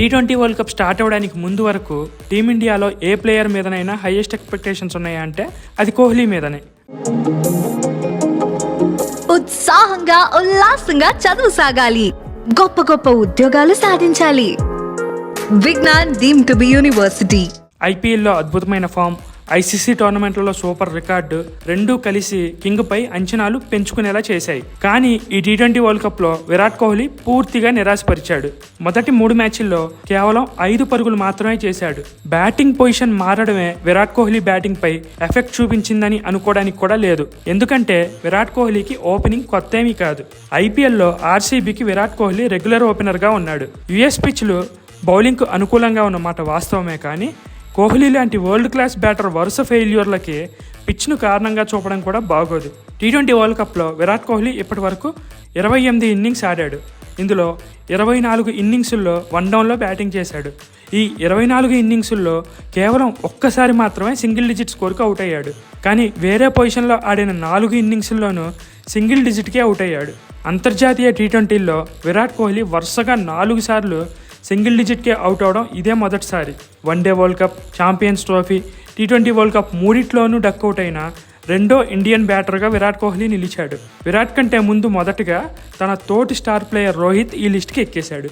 T twenty world cup start అవ్వడానికి ముందు వరకు టీమిండియాలో ఏ ప్లేయర్ మీదనైనా హైయెస్ట్ ఎక్స్పెక్టేషన్స్ ఉన్నాయా అంటే అది కోహ్లీ మీదనే. ఉత్సాహంగా ఉల్లాసంగా చదువు సాగాలి. గొప్ప గొప్ప ఉద్యోగాలు సాధించాలి. Vignan deemed to be university. ఐపీఎల్లో అద్భుతమైన ఫామ్ ఐసీసీ టోర్నమెంట్లలో సూపర్ రికార్డు రెండూ కలిసి కింగ్ పై అంచనాలు పెంచుకునేలా చేశాయి. కానీ ఈ టీ ట్వంటీ వరల్డ్ కప్లో విరాట్ కోహ్లీ పూర్తిగా నిరాశపరిచాడు. మొదటి మూడు మ్యాచ్ల్లో కేవలం ఐదు పరుగులు మాత్రమే చేశాడు. బ్యాటింగ్ పొజిషన్ మారడమే విరాట్ కోహ్లీ బ్యాటింగ్ పై ఎఫెక్ట్ చూపించిందని అనుకోవడానికి కూడా లేదు. ఎందుకంటే విరాట్ కోహ్లీకి ఓపెనింగ్ కొత్తేమీ కాదు. ఐపీఎల్లో ఆర్సీబీకి విరాట్ కోహ్లీ రెగ్యులర్ ఓపెనర్గా ఉన్నాడు. యుఎస్ పిచ్లు బౌలింగ్కు అనుకూలంగా ఉన్నమాట వాస్తవమే కానీ కోహ్లీ లాంటి వరల్డ్ క్లాస్ బ్యాటర్ వరుస ఫెయిల్యూర్లకి పిచ్ను కారణంగా చూపడం కూడా బాగోదు. టీ ట్వంటీ వరల్డ్ కప్లో విరాట్ కోహ్లీ ఇప్పటి వరకు ఇరవై ఎనిమిది ఇన్నింగ్స్ ఆడాడు. ఇందులో ఇరవై నాలుగు ఇన్నింగ్సుల్లో వన్ డౌన్లో బ్యాటింగ్ చేశాడు. ఈ ఇరవై నాలుగు ఇన్నింగ్సుల్లో కేవలం ఒక్కసారి మాత్రమే సింగిల్ డిజిట్ స్కోర్కి అవుట్ అయ్యాడు. కానీ వేరే పొజిషన్లో ఆడిన నాలుగు ఇన్నింగ్స్ల్లోనూ సింగిల్ డిజిట్కే అవుట్ అయ్యాడు. అంతర్జాతీయ టీ ట్వంటీల్లో విరాట్ కోహ్లీ వరుసగా నాలుగు సార్లు సింగిల్ డిజిట్కే అవుట్ అవడం ఇదే మొదటిసారి. One day world cup champions trophy T twenty world cup మూడిట్లోనూ duck out అయిన రెండో ఇండియన్ బ్యాటర్గా విరాట్ కోహ్లీ నిలిచాడు. విరాట్ కంటే ముందు మొదటగా తన తోటి స్టార్ ప్లేయర్ రోహిత్ ఈ లిస్ట్కి ఎక్కేశాడు.